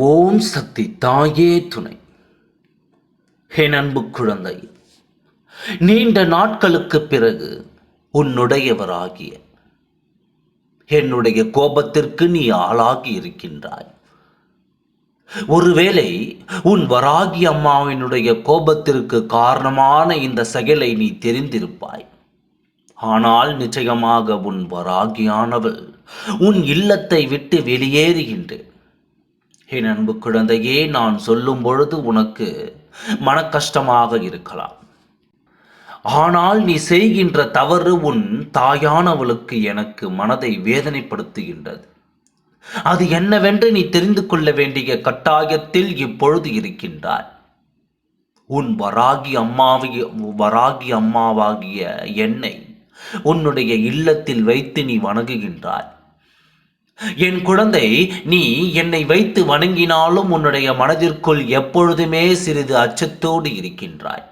ஓம் சக்தி தாயே துணை. என் அன்பு குழந்தை நீண்ட நாட்களுக்கு பிறகு உன்னுடையவராகிய என்னுடைய கோபத்திற்கு நீ ஆளாகி இருக்கின்றாய். ஒருவேளை உன் வராகி அம்மாவினுடைய கோபத்திற்கு காரணமான இந்த செயலை நீ தெரிந்திருப்பாய். ஆனால் நிச்சயமாக உன் வராகியானவள் உன் இல்லத்தை விட்டு வெளியேறுகின்றேன். என் அன்பு குழந்தையே நான் சொல்லும் பொழுது உனக்கு மனக்கஷ்டமாக இருக்கலாம். ஆனால் நீ செய்கின்ற தவறு உன் தாயானவளுக்கு எனக்கு மனதை வேதனைப்படுத்துகின்றது. அது என்னவென்று நீ தெரிந்து கொள்ள வேண்டிய கட்டாயத்தில் இப்பொழுது இருக்கின்றாய். உன் வராகி அம்மாவிய வராகி அம்மாவாகிய என்னை உன்னுடைய இல்லத்தில் வைத்து நீ வணங்குகின்றாய். என் குழந்தை நீ என்னை வைத்து வணங்கினாலும் உன்னுடைய மனதிற்குள் எப்பொழுதுமே சிறிது அச்சத்தோடு இருக்கின்றாய்.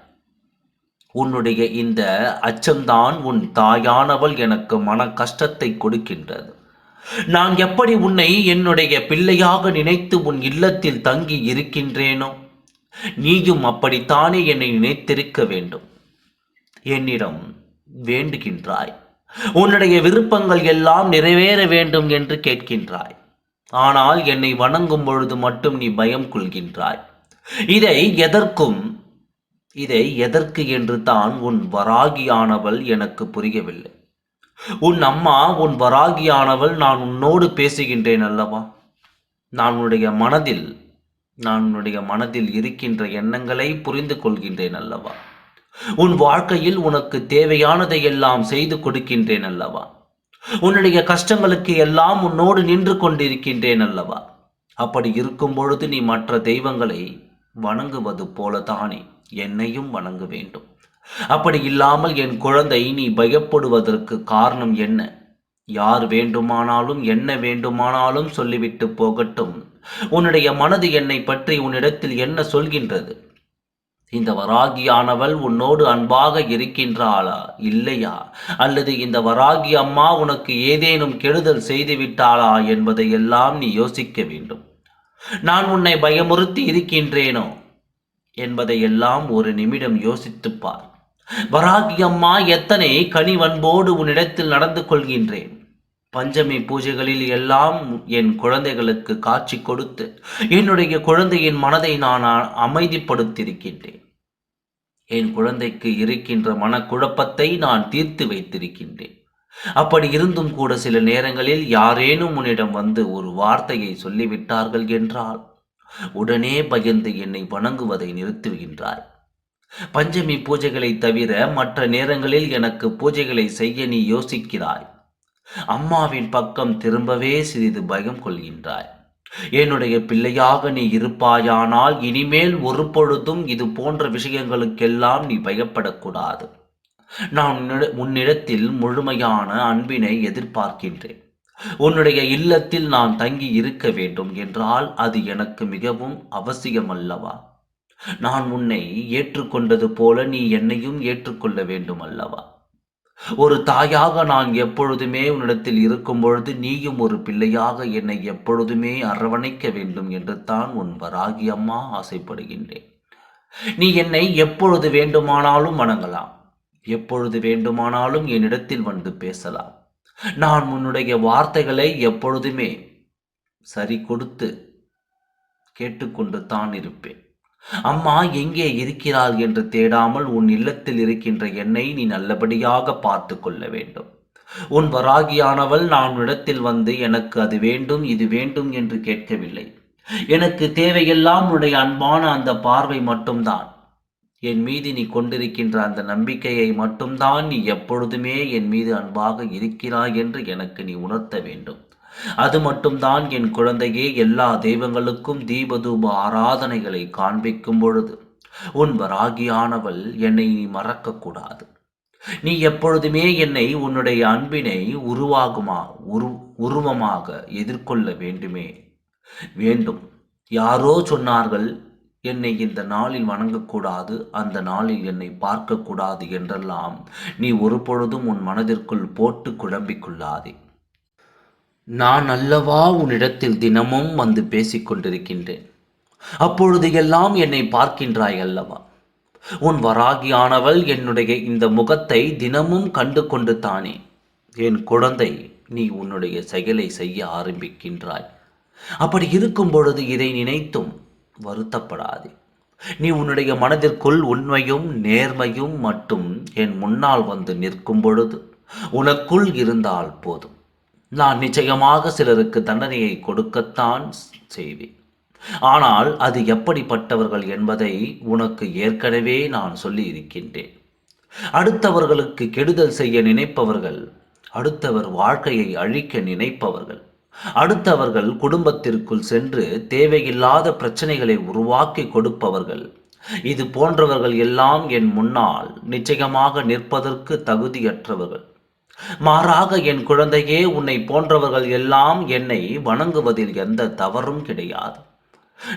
உன்னுடைய இந்த அச்சம்தான் உன் தாயானவள் எனக்கு மன கஷ்டத்தை கொடுக்கின்றது. நான் எப்படி உன்னை என்னுடைய பிள்ளையாக நினைத்து உன் இல்லத்தில் தங்கி இருக்கின்றேனோ நீயும் அப்படித்தானே என்னை நினைத்திருக்க வேண்டும். என்னிடம் வேண்டுகின்றாய். உன்னுடைய விருப்பங்கள் எல்லாம் நிறைவேற வேண்டும் என்று கேட்கின்றாய். ஆனால் என்னை வணங்கும் பொழுது மட்டும் நீ பயம் கொள்கின்றாய். இதை எதற்கும் இதை எதற்கு என்று தான் உன் வராகியானவள் எனக்கு புரியவில்லை. உன் அம்மா உன் வராகியானவள் நான் உன்னோடு பேசுகின்றேன் அல்லவா? நான் உன்னுடைய மனதில் நான் உன்னுடைய மனதில் இருக்கின்ற எண்ணங்களை புரிந்து கொள்கின்றேன் அல்லவா? உன் வாழ்க்கையில் உனக்கு தேவையானதை எல்லாம் செய்து கொடுக்கின்றேன் அல்லவா? உன்னுடைய கஷ்டங்களுக்கு எல்லாம் உன்னோடு நின்று கொண்டிருக்கின்றேன் அல்லவா? அப்படி இருக்கும் பொழுது நீ மற்ற தெய்வங்களை வணங்குவது போலதானே என்னையும் வணங்க வேண்டும். அப்படி இல்லாமல் என் குழந்தை நீ பயப்படுவதற்கு காரணம் என்ன? யார் வேண்டுமானாலும் என்ன வேண்டுமானாலும் சொல்லிவிட்டு போகட்டும். உன்னுடைய மனது என்னை பற்றி உன்னிடத்தில் என்ன சொல்கின்றது? இந்த வராகியானவள் உன்னோடு அன்பாக இருக்கின்றாளா? இல்லையா? அல்லது இந்த வராகி அம்மா உனக்கு ஏதேனும் கெடுதல் செய்துவிட்டாளா என்பதை எல்லாம் நீ யோசிக்க வேண்டும். நான் உன்னை பயமுறுத்தி இருக்கின்றேனோ? என்பதை எல்லாம் ஒரு நிமிடம் யோசித்துப்பார் வராகி அம்மா எத்தனை கனிவன்போடு உன்னிடத்தில் நடந்து கொள்கின்றேன். பஞ்சமி பூஜைகளில் எல்லாம் என் குழந்தைகளுக்கு காட்சி கொடுத்து என்னுடைய குழந்தையின் மனதை நான் அமைதிப்படுத்தியிருக்கின்றேன். என் குழந்தைக்கு இருக்கின்ற மனக்குழப்பத்தை நான் தீர்த்து வைத்திருக்கின்றேன். அப்படி இருந்தும் கூட சில நேரங்களில் யாரேனும் உன்னிடம் வந்து ஒரு வார்த்தையை சொல்லிவிட்டார்கள் என்றால் உடனே பயந்து என்னை வணங்குவதை நிறுத்துகின்றாய். பஞ்சமி பூஜைகளை தவிர மற்ற நேரங்களில் எனக்கு பூஜைகளை செய்ய நீ யோசிக்கிறாய். அம்மாவின் பக்கம் திரும்பவே சிறிது பயம் கொள்கின்றாய். என்னுடைய பிள்ளையாக நீ இருப்பாயானால் இனிமேல் ஒரு பொழுதும் இது போன்ற விஷயங்களுக்கெல்லாம் நீ பயப்படக்கூடாது. நான் உன்னிடத்தில் முழுமையான அன்பினை எதிர்பார்க்கின்றேன். உன்னுடைய இல்லத்தில் நான் தங்கி இருக்க வேண்டும் என்றால் அது எனக்கு மிகவும் அவசியம் அல்லவா நான் உன்னை ஏற்றுக்கொண்டது போல நீ என்னையும் ஏற்றுக்கொள்ள வேண்டும் அல்லவா ஒரு தாயாக நான் எப்பொழுதுமே உன்னிடத்தில் இருக்கும் பொழுது நீயும் ஒரு பிள்ளையாக என்னை எப்பொழுதுமே அரவணைக்க வேண்டும் என்று தான் உன் வராகி அம்மா ஆசைப்படுகின்றேன். நீ என்னை எப்பொழுது வேண்டுமானாலும் வணங்கலாம். எப்பொழுது வேண்டுமானாலும் என்னிடத்தில் வந்து பேசலாம். நான் உன்னுடைய வார்த்தைகளை எப்பொழுதுமே சரி கொடுத்து கேட்டுக்கொண்டு தான் இருப்பேன். அம்மா எங்கே இருக்கிறாள் என்று தேடாமல் உன் இல்லத்தில் இருக்கின்ற என்னை நீ நல்லபடியாக பார்த்து கொள்ள வேண்டும். உன் வராகியானவள் நான் இடத்தில் வந்து எனக்கு அது வேண்டும் இது வேண்டும் என்று கேட்கவில்லை. எனக்கு தேவையெல்லாம் உன்னுடைய அன்பான அந்த பார்வை மட்டும்தான். என் மீது நீ கொண்டிருக்கின்ற அந்த நம்பிக்கையை மட்டும்தான் நீ எப்பொழுதுமே என் மீது அன்பாக இருக்கிறாய் என்று எனக்கு நீ உணர்த்த வேண்டும். அது மட்டும்தான் என் குழந்தையே எல்லா தெய்வங்களுக்கும் தீபதூப ஆராதனைகளை காண்பிக்கும் பொழுது. உன் வராகியானவள் என்னை நீ மறக்கக்கூடாது. நீ எப்பொழுதுமே என்னை உன்னுடைய அன்பினை உருவாகுமா உரு உருவமாக எதிர்கொள்ள வேண்டுமே. வேண்டும். யாரோ சொன்னார்கள் என்னை இந்த நாளில் வணங்கக்கூடாது அந்த நாளில் என்னை பார்க்கக்கூடாது என்றெல்லாம் நீ ஒரு பொழுதும் உன் மனதிற்குள் போட்டு குழம்பிக் கொள்ளாதே. நான் அல்லவா உன்னிடத்தில் தினமும் வந்து பேசிக்கொண்டிருக்கின்றேன் அப்பொழுது எல்லாம் என்னை பார்க்கின்றாய் அல்லவா? உன் வராகியானவள் என்னுடைய இந்த முகத்தை தினமும் கண்டு கொண்டு தானே. என் குழந்தை நீ உன்னுடைய செயலை செய்ய ஆரம்பிக்கின்றாய். அப்படி இருக்கும் பொழுது இதை நினைத்தும் வருத்தப்படாதே. நீ உன்னுடைய மனதிற்குள் உண்மையும் நேர்மையும் மட்டும் என் முன்னால் வந்து நிற்கும் பொழுது உனக்குள் இருந்தால் போதும். நான் நிச்சயமாக சிலருக்கு தண்டனையை கொடுக்கத்தான் செய்வேன். ஆனால் அது எப்படிப்பட்டவர்கள் என்பதை உனக்கு ஏற்கனவே நான் சொல்லி இருக்கின்றேன் அடுத்தவர்களுக்கு கெடுதல் செய்ய நினைப்பவர்கள் அடுத்தவர் வாழ்க்கையை அழிக்க நினைப்பவர்கள் அடுத்தவர்கள் குடும்பத்திற்குள் சென்று தேவையில்லாத பிரச்சனைகளை உருவாக்கி கொடுப்பவர்கள் இது போன்றவர்கள் எல்லாம் என் முன்னால் நிச்சயமாக நிற்பதற்கு தகுதியற்றவர்கள். மாறாக என் குழந்தையே உன்னை போன்றவர்கள் எல்லாம் என்னை வணங்குவதில் எந்த தவறும் கிடையாது.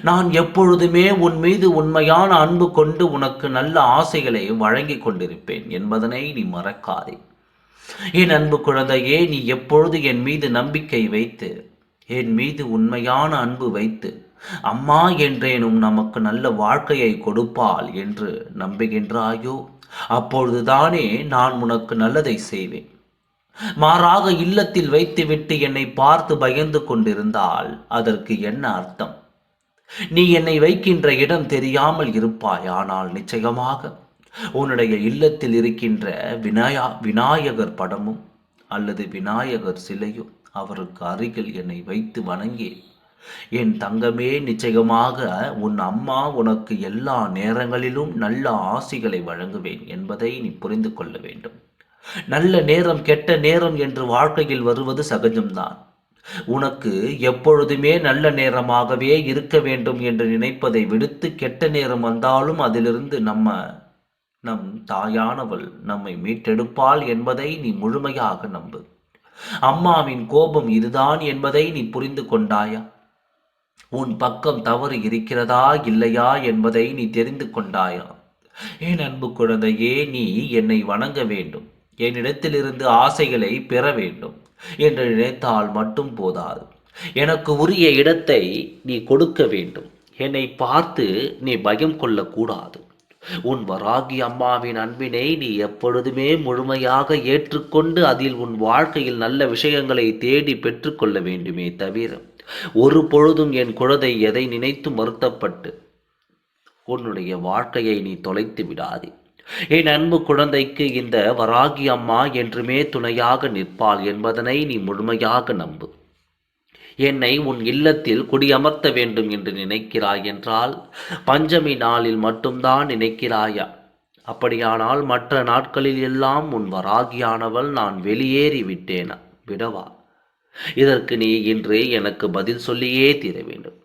நான் எப்பொழுதுமே உன் மீது உண்மையான அன்பு கொண்டு உனக்கு நல்ல ஆசைகளை வழங்கி கொண்டிருப்பேன் என்பதனை நீ மறக்காதே. என் அன்பு குழந்தையே நீ எப்பொழுது என் மீது நம்பிக்கை வைத்து என் மீது உண்மையான அன்பு வைத்து அம்மா என்றேனும் நமக்கு நல்ல வாழ்க்கையை கொடுப்பாள் என்று நம்புகின்றாயோ? அப்பொழுதுதானே நான் உனக்கு நல்லதை செய்வேன். மாறாக இல்லத்தில் வைத்துவிட்டு என்னை பார்த்து பயந்து கொண்டிருந்தால் அதற்கு என்ன அர்த்தம்? நீ என்னை வைக்கின்ற இடம் தெரியாமல் இருப்பாய். ஆனால் நிச்சயமாக உன்னுடைய இல்லத்தில் இருக்கின்ற விநாயா விநாயகர் படமும் அல்லது விநாயகர் சிலையும் அவருக்கு அருகில் என்னை வைத்து வணங்கி. என் தங்கமே நிச்சயமாக உன் அம்மா உனக்கு எல்லா நேரங்களிலும் நல்ல ஆசிகளை வழங்குவேன் என்பதை நீ புரிந்து கொள்ள வேண்டும். நல்ல நேரம் கெட்ட நேரம் என்று வாழ்க்கையில் வருவது சகஜம்தான். உனக்கு எப்பொழுதுமே நல்ல நேரமாகவே இருக்க வேண்டும் என்று நினைப்பதை விடுத்து கெட்ட நேரம் வந்தாலும் அதிலிருந்து நம்ம நம் தாயானவள் நம்மை மீட்டெடுப்பாள் என்பதை நீ முழுமையாக நம்பு. அம்மாவின் கோபம் இதுதான் என்பதை நீ புரிந்து கொண்டாயா? உன் பக்கம் தவறு இருக்கிறதா இல்லையா என்பதை நீ தெரிந்து கொண்டாயா? ஏன் அன்பு குழந்தையே நீ என்னை வணங்க வேண்டும். என்னிடத்திலிருந்து ஆசைகளை பெற வேண்டும் என்று நினைத்தால் மட்டும் போதாது. எனக்கு உரிய இடத்தை நீ கொடுக்க வேண்டும். என்னை பார்த்து நீ பயம் கொள்ளக்கூடாது. உன் வராகி அம்மாவின் அன்பினை நீ எப்பொழுதுமே முழுமையாக ஏற்றுக்கொண்டு அதில் உன் வாழ்க்கையில் நல்ல விஷயங்களை தேடி பெற்றுக்கொள்ள வேண்டுமே தவிர ஒரு பொழுதும் என் குழந்தை எதை நினைத்து வருத்தப்பட்டு உன்னுடைய வாழ்க்கையை நீ தொலைத்து விடாதே. என் அன்பு குழந்தைக்கு இந்த வராகி அம்மா என்றுமே துணையாக நிற்பாள் என்பதனை நீ முழுமையாக நம்பு. என்னை உன் இல்லத்தில் குடியமர்த்த வேண்டும் என்று நினைக்கிறாய் என்றால் பஞ்சமி நாளில் மட்டும்தான் நினைக்கிறாயா? அப்படியானால் மற்ற நாட்களில் எல்லாம் உன் வராகியானவள் நான் வெளியேறி விட்டேனா? விடவா? இதற்கு நீ இன்று எனக்கு பதில் சொல்லியே தீர வேண்டும்.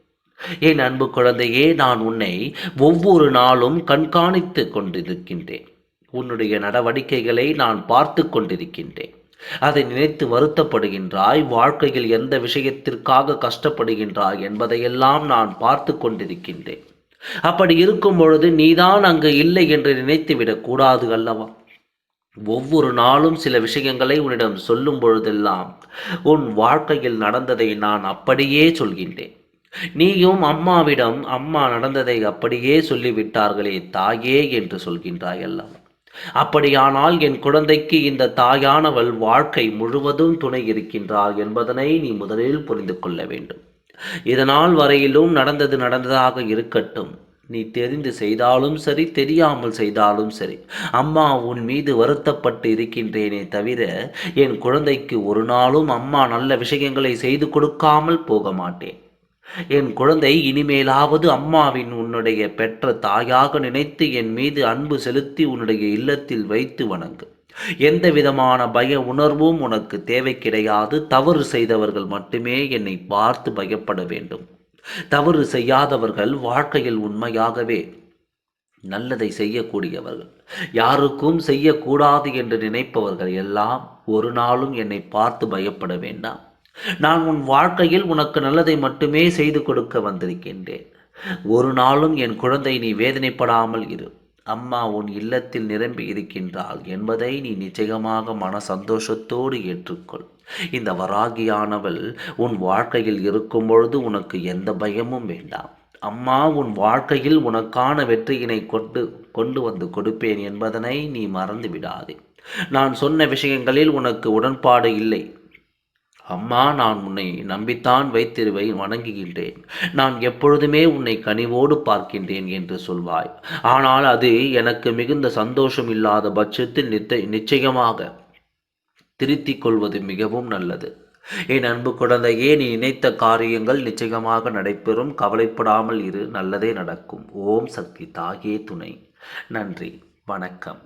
என் அன்பு குழந்தையே நான் உன்னை ஒவ்வொரு நாளும் கண்காணித்து கொண்டிருக்கின்றேன். உன்னுடைய நடவடிக்கைகளை நான் பார்த்து கொண்டிருக்கின்றேன். அதை நினைத்து வருத்தப்படுகின்றாய் வாழ்க்கையில் எந்த விஷயத்திற்காக கஷ்டப்படுகின்றாய் என்பதையெல்லாம் நான் பார்த்து கொண்டிருக்கின்றேன். அப்படி இருக்கும் பொழுது நீதான் அங்கு இல்லை என்று நினைத்துவிடக் கூடாது அல்லவா? ஒவ்வொரு நாளும் சில விஷயங்களை உன்னிடம் சொல்லும் பொழுதெல்லாம் உன் வாழ்க்கையில் நடந்ததை நான் அப்படியே சொல்கின்றேன். நீயும் அம்மாவிடம் அம்மா நடந்ததை அப்படியே சொல்லிவிட்டார்களே தாயே என்று சொல்கின்றாய் அல்லவா அப்படியானால் என் குழந்தைக்கு இந்த தாயானவள் வாழ்க்கை முழுவதும் துணை இருக்கின்றாள் என்பதனை நீ முதலில் புரிந்து கொள்ள வேண்டும். இதனால் வரையிலும் நடந்தது நடந்ததாக இருக்கட்டும். நீ தெரிந்து செய்தாலும் சரி தெரியாமல் செய்தாலும் சரி. அம்மா உன் மீது வருத்தப்பட்டு இருக்கின்றேனே தவிர என் குழந்தைக்கு ஒரு நாளும் அம்மா நல்ல விஷயங்களை செய்து கொடுக்காமல் போக மாட்டேன். என் குழந்தை இனிமேலாவது அம்மாவின் உன்னுடைய பெற்ற தாயாக நினைத்து என் மீது அன்பு செலுத்தி உன்னுடைய இல்லத்தில் வைத்து வணங்கு. எந்த விதமான பய உணர்வும் உனக்கு தேவை கிடையாது தவறு செய்தவர்கள் மட்டுமே என்னை பார்த்து பயப்பட வேண்டும். தவறு செய்யாதவர்கள் வாழ்க்கையில் உண்மையாகவே நல்லதை செய்யக்கூடியவர்கள். யாருக்கும் செய்யக்கூடாது என்று நினைப்பவர்கள் எல்லாம் ஒரு நாளும் என்னை பார்த்து பயப்பட வேண்டாம். நான் உன் வாழ்க்கையில் உனக்கு நல்லதை மட்டுமே செய்து கொடுக்க வந்திருக்கின்றேன். ஒரு நாளும் என் குழந்தை நீ வேதனைப்படாமல் இரு. அம்மா உன் இல்லத்தில் நிரம்பி இருக்கின்றாள் என்பதை நீ நிச்சயமாக மன சந்தோஷத்தோடு ஏற்றுக்கொள். இந்த வராகியானவள் உன் வாழ்க்கையில் இருக்கும் பொழுது உனக்கு எந்த பயமும் வேண்டாம். அம்மா உன் வாழ்க்கையில் உனக்கான வெற்றியினை கொண்டு கொண்டு வந்து கொடுப்பேன் என்பதனை நீ மறந்து விடாதே நான் சொன்ன விஷயங்களில் உனக்கு உடன்பாடு இல்லை. அம்மா நான் உன்னை நம்பித்தான் வைத்திருவை வணங்குகின்றேன். நான் எப்பொழுதுமே உன்னை கனிவோடு பார்க்கின்றேன் என்று சொல்வாய். ஆனால் அது எனக்கு மிகுந்த சந்தோஷம் இல்லாத பட்சத்தில் நித்த நிச்சயமாக திருத்திக் கொள்வது மிகவும் நல்லது. என் அன்பு குழந்தையே நீ நினைத்த காரியங்கள் நிச்சயமாக நடைபெறும். கவலைப்படாமல் இரு நல்லதே நடக்கும். ஓம் சக்தி தாயே துணை. நன்றி வணக்கம்.